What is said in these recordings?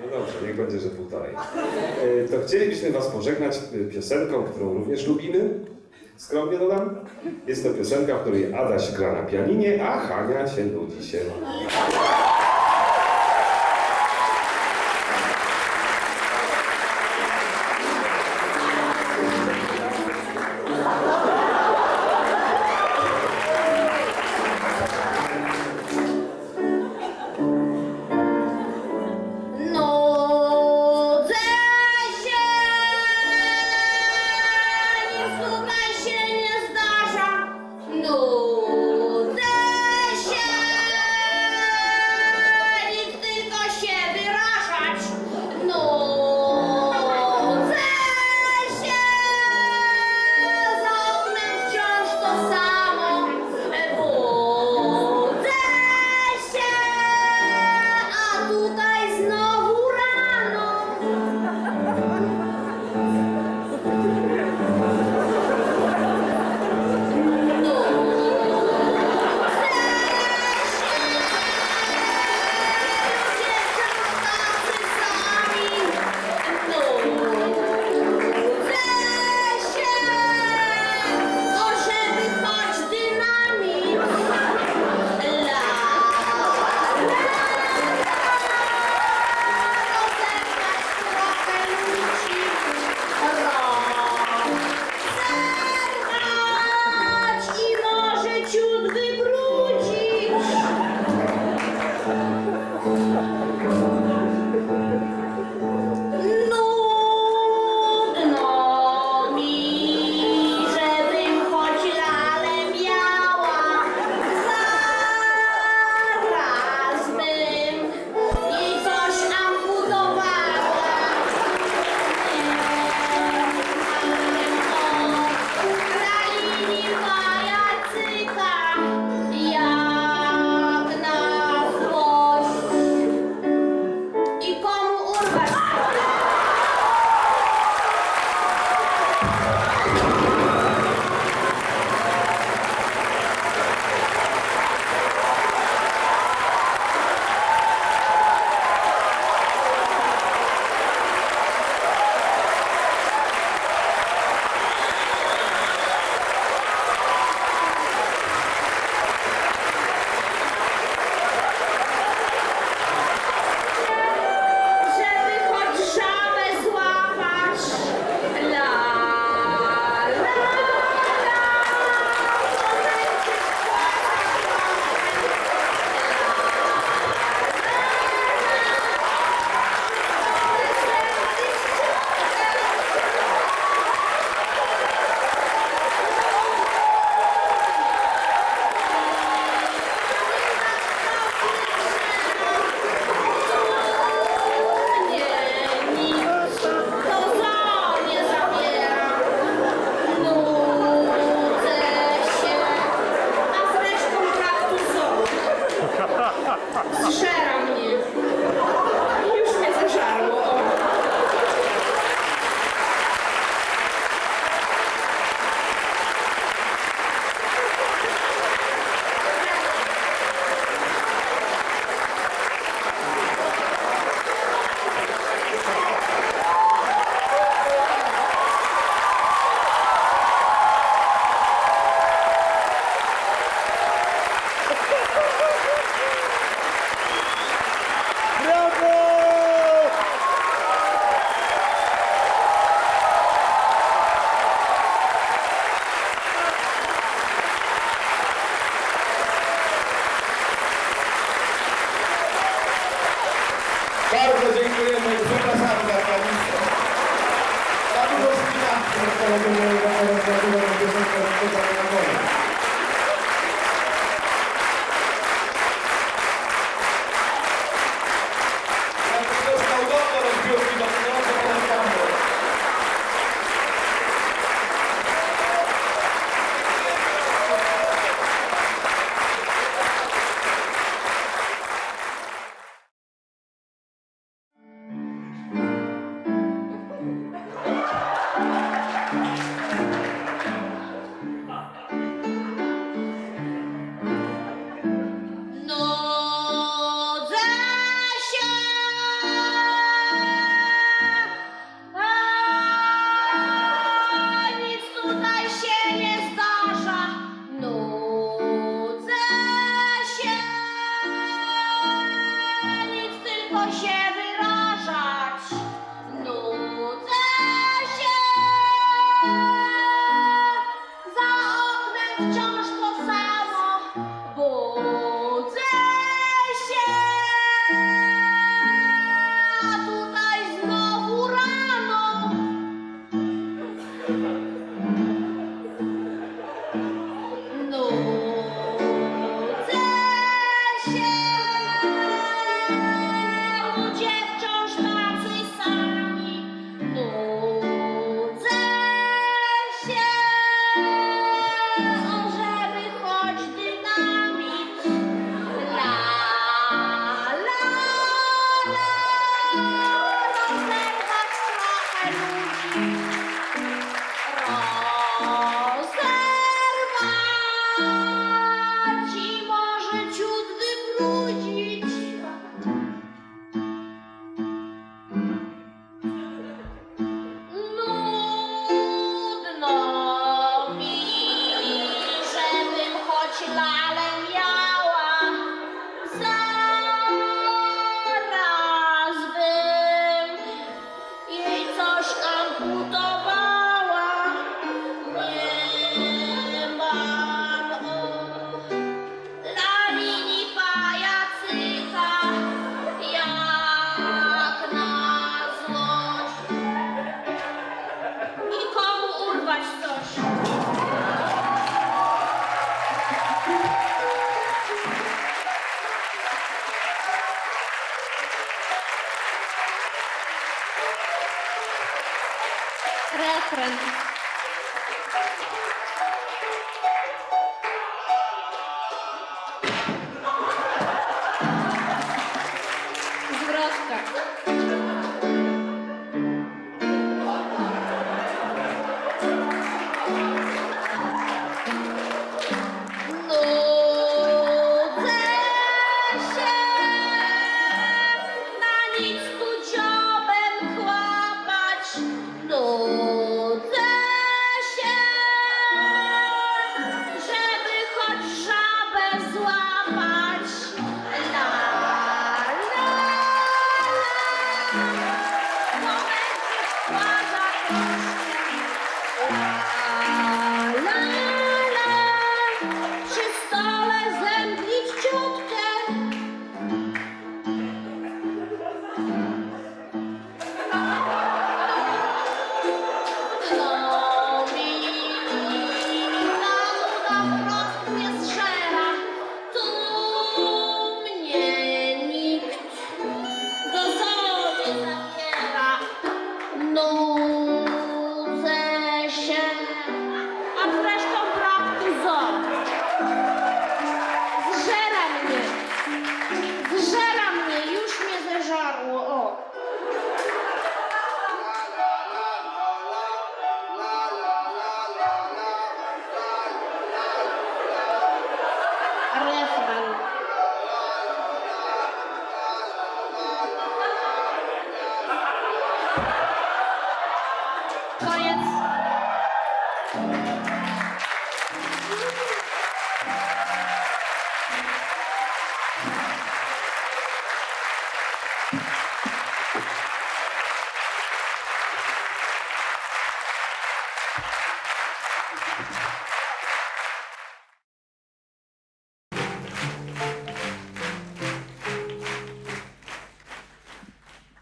No dobrze, niech będzie, że półtorej. E, to chcielibyśmy Was pożegnać e, piosenką, którą również lubimy. Skromnie dodam. Jest to piosenka, w której Adaś gra na pianinie, a Hania się nudzi się. bardzo dziękujemy i zapraszamy za granicę. Za dużo szpinaków, które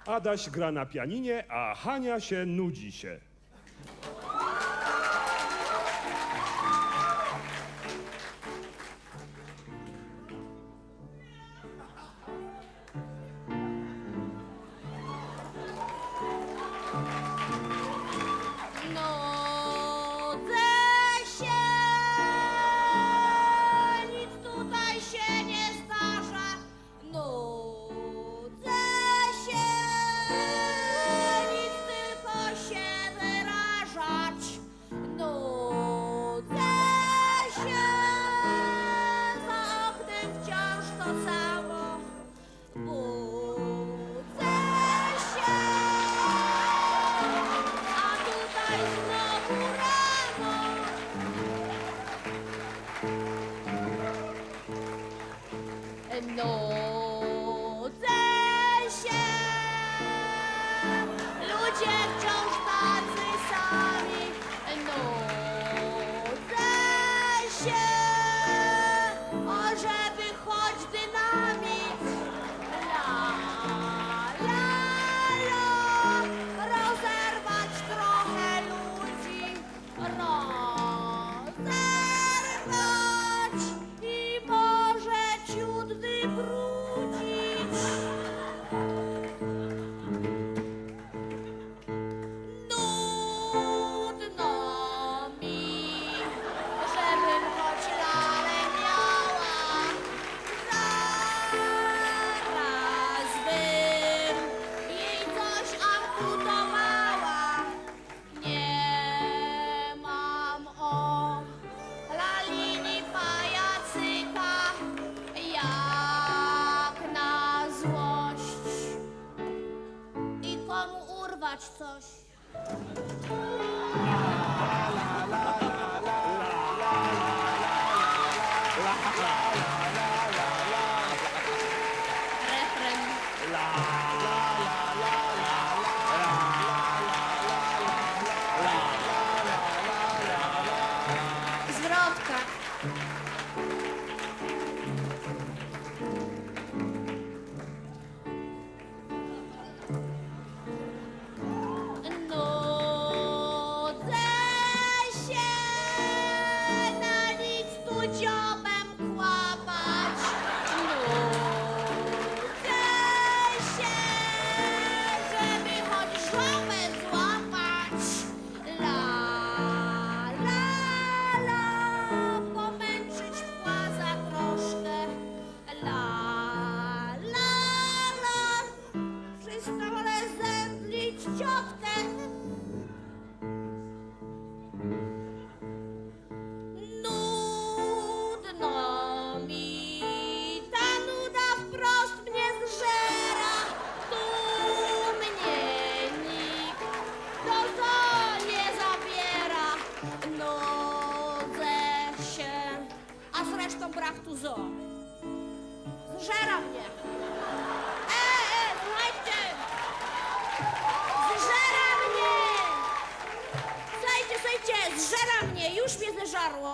Adaś gra na pianinie, a Hania się nudzi się. zobacz coś. resztą brachtu zo. Zżera mnie. E, e, słuchajcie! Zżera mnie! Słuchajcie, słuchajcie, zżera mnie, już mnie zeżarło.